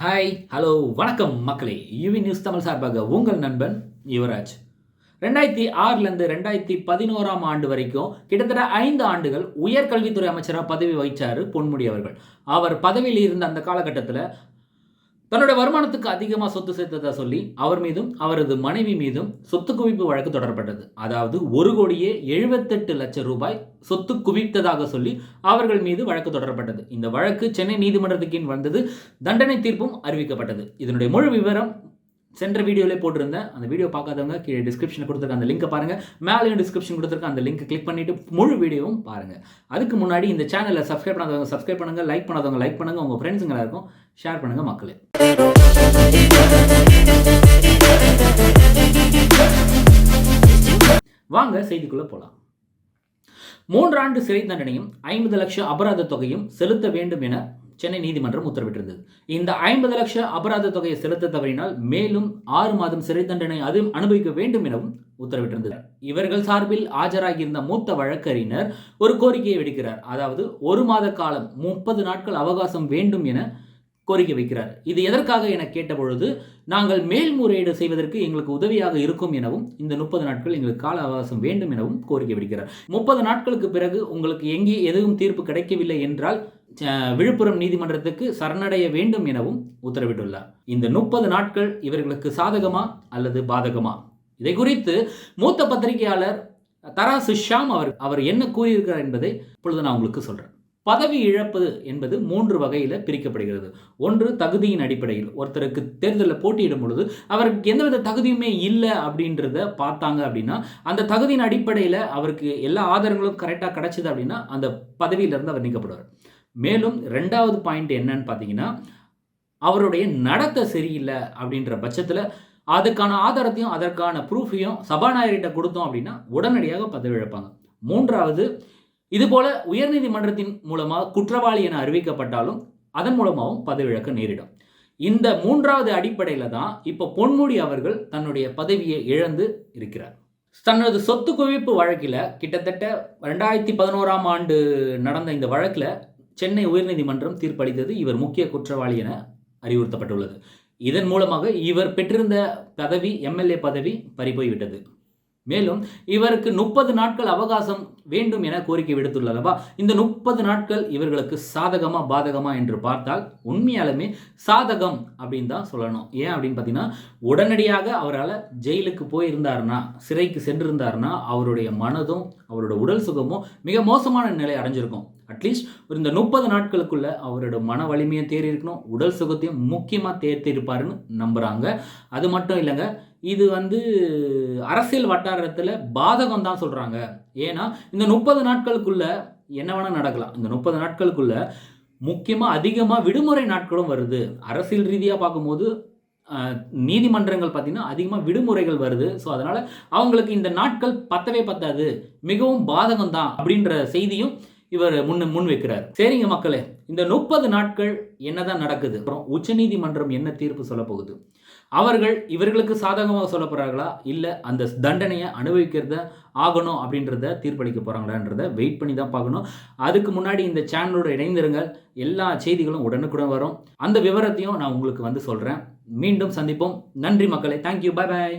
Hi hello வணக்கம் மக்களே. UV news Tamil சார்பாக உங்கள் நண்பன் யுவராஜ். ரெண்டாயிரத்தி ஆறுலேருந்து ரெண்டாயிரத்தி பதினோராம் ஆண்டு வரைக்கும் கிட்டத்தட்ட ஐந்து ஆண்டுகள் உயர்கல்வித்துறை அமைச்சராக பதவி வகித்தார் பொன்முடி அவர்கள். அவர் பதவியில் இருந்த அந்த காலகட்டத்தில் தன்னுடைய வருமானத்துக்கு அதிகமாக சொத்து சேர்த்ததா சொல்லி அவர் மீதும் அவரது மனைவி மீதும் சொத்து குவிப்பு வழக்கு தொடரப்பட்டது. அதாவது ஒரு கோடியே எழுபத்தெட்டு லட்சம் ரூபாய் சொத்து குவித்ததாக சொல்லி அவர்கள் மீது வழக்கு தொடரப்பட்டது. இந்த வழக்கு சென்னை நீதிமன்றத்துக்கின் கீழ் வந்தது. தண்டனை தீர்ப்பும் அறிவிக்கப்பட்டது. இதனுடைய முழு விவரம் சென்ற வீடியோவிலே போட்டிருந்தேன். அந்த வீடியோ பார்க்காதவங்க கீழே டிஸ்கிரிப்ஷனில் கொடுத்துருக்க அந்த லிங்கை பாருங்கள் மேலேயும் டிஸ்கிரிப்ஷன் கொடுத்துருக்க அந்த லிங்க் கிளிக் பண்ணிட்டு முழு வீடியோவும் பாருங்கள் அதுக்கு முன்னாடி இந்த சேனலை சப்ஸ்கிரைப் பண்ணாதவங்க சப்ஸ்கிரைப் பண்ணுங்கள் லைக் பண்ணாதவங்க லைக் பண்ணுங்கள் உங்கள் ஃப்ரெண்ட்ஸுங்க எல்லாருக்கும் ஷேர் பண்ணுங்கள் மக்களே. வாங்க செய்திக்குள்ளே போகலாம் மூன்றாண்டு சிறை தண்டனையும் ஐம்பது லட்சம் அபராத தொகையும் செலுத்த வேண்டும் என சென்னை நீதிமன்றம் உத்தரவிட்டிருந்தது. இந்த ஐம்பது லட்ச அபராத தொகையை செலுத்த தவறினால் மேலும் ஆறு மாதம் சிறை தண்டனை அது அனுபவிக்க வேண்டும் எனவும் உத்தரவிட்டிருந்தது. இவர்கள் சார்பில் ஆஜராகியிருந்த மூத்த வழக்கறிஞர் ஒரு கோரிக்கையை விடுக்கிறார். அதாவது ஒரு மாத காலம் முப்பது நாட்கள் அவகாசம் வேண்டும் என கோரிக்கை வைக்கிறார். இது எதற்காக என கேட்டபொழுது நாங்கள் மேல்முறையீடு செய்வதற்கு எங்களுக்கு உதவியாக இருக்கும் எனவும் இந்த முப்பது நாட்கள் எங்களுக்கு கால அவகாசம் வேண்டும் எனவும் கோரிக்கை விடுக்கிறார். முப்பது நாட்களுக்கு பிறகு உங்களுக்கு எங்கே எதுவும் தீர்ப்பு கிடைக்கவில்லை என்றால் விழுப்புரம் நீதிமன்றத்துக்கு சரணடைய வேண்டும் எனவும் உத்தரவிட்டுள்ளார். இந்த முப்பது நாட்கள் இவர்களுக்கு சாதகமா அல்லது பாதகமா? இதை குறித்து மூத்த பத்திரிகையாளர் தராசு ஷாம் அவர் அவர் என்ன கூறியிருக்கிறார் என்பதை இப்பொழுது நான் உங்களுக்கு சொல்கிறேன் பதவி இழப்பு என்பது மூன்று வகையில் பிரிக்கப்படுகிறது. ஒன்று தகுதியின் அடிப்படையில். ஒருத்தருக்கு தேர்தலில் போட்டியிடும் பொழுது அவருக்கு எந்தவித தகுதியுமே இல்லை அப்படின்றத பார்த்தாங்க அப்படின்னா அந்த தகுதியின் அடிப்படையில் அவருக்கு எல்லா ஆதாரங்களும் கரெக்டாக கிடைச்சிது அப்படின்னா அந்த பதவியிலிருந்து அவர் நீக்கப்படுவார். மேலும் ரெண்டாவது பாயிண்ட் என்னன்னு பார்த்தீங்கன்னா அவருடைய நடத்தை சரியில்லை அப்படின்ற பட்சத்தில் அதுக்கான ஆதாரத்தையும் அதற்கான ப்ரூஃபையும் சபாநாயகர்கிட்ட கொடுத்தோம் அப்படின்னா உடனடியாக பதவி இழப்பாங்க. மூன்றாவது இதுபோல உயர்நீதிமன்றத்தின் மூலமாக குற்றவாளி என அறிவிக்கப்பட்டாலும் அதன் மூலமாகவும் பதவி இழக்க நேரிடும். இந்த மூன்றாவது அடிப்படையில் தான் இப்போ பொன்முடி அவர்கள் தன்னுடைய பதவியை இழந்து இருக்கிறார். தனது சொத்து குவிப்பு வழக்கில் கிட்டத்தட்ட ரெண்டாயிரத்தி பதினோராம் ஆண்டு நடந்த இந்த வழக்கில் சென்னை உயர்நீதிமன்றம் தீர்ப்பளித்தது இவர் முக்கிய குற்றவாளி என அறிவுறுத்தப்பட்டுள்ளது. இதன் மூலமாக இவர் பெற்றிருந்த பதவி எம்எல்ஏ பதவி பறிபோய்விட்டது. மேலும் இவருக்கு முப்பது நாட்கள் அவகாசம் வேண்டும் என கோரிக்கை விடுத்துள்ளதவா இந்த முப்பது நாட்கள் இவர்களுக்கு சாதகமா பாதகமா என்று பார்த்தால் உண்மையாலுமே சாதகம் அப்படின்னு தான் சொல்லணும். ஏன் அப்படின்னு பார்த்தீங்கன்னா உடனடியாக அவரால் ஜெயிலுக்கு போயிருந்தாருன்னா சிறைக்கு சென்றிருந்தாருன்னா அவருடைய மனதும் அவரோட உடல் சுகமும் மிக மோசமான நிலை அடைஞ்சிருக்கும். அட்லீஸ்ட் ஒரு இந்த முப்பது நாட்களுக்குள்ள அவரோட மன வலிமையை தேறி இருக்கணும் உடல் சுகத்தையும் முக்கியமாக தேர்த்தி இருப்பாருன்னு நம்புகிறாங்க அது மட்டும் இல்லைங்க இது வந்து அரசியல் வட்டாரத்தில் பாதகம் தான் சொல்கிறாங்க ஏன்னா இந்த முப்பது நாட்களுக்குள்ள என்ன வேணால் நடக்கலாம். இந்த முப்பது நாட்களுக்குள்ள முக்கியமாக அதிகமாக விடுமுறை நாட்களும் வருது. அரசியல் ரீதியாக பார்க்கும்போது நீதிமன்றங்கள் பார்த்தீங்கன்னா அதிகமாக விடுமுறைகள் வருது. ஸோ அதனால் அவங்களுக்கு இந்த நாட்கள் பத்தவே பத்தாது. மிகவும் பாதகம் தான் அப்படின்ற செய்தியும் இவர் முன் முன் வைக்கிறார் சரிங்க மக்களே இந்த முப்பது நாட்கள் என்னதான் நடக்குது? அப்புறம் உச்சநீதிமன்றம் என்ன தீர்ப்பு சொல்ல போகுது அவர்கள் இவர்களுக்கு சாதகமாக சொல்ல போகிறார்களா இல்லை அந்த தண்டனையை அனுபவிக்கிறத ஆகணும் அப்படின்றத தீர்ப்பளிக்க போகிறாங்களான்றத வெயிட் பண்ணி தான் பார்க்கணும். அதுக்கு முன்னாடி இந்த சேனலோட இணைந்திருங்கள் எல்லா செய்திகளும் உடனுக்குடன் வரும். அந்த விவரத்தையும் நான் உங்களுக்கு வந்து சொல்கிறேன் மீண்டும் சந்திப்போம். நன்றி மக்களே. தேங்க்யூ பாய் பாய்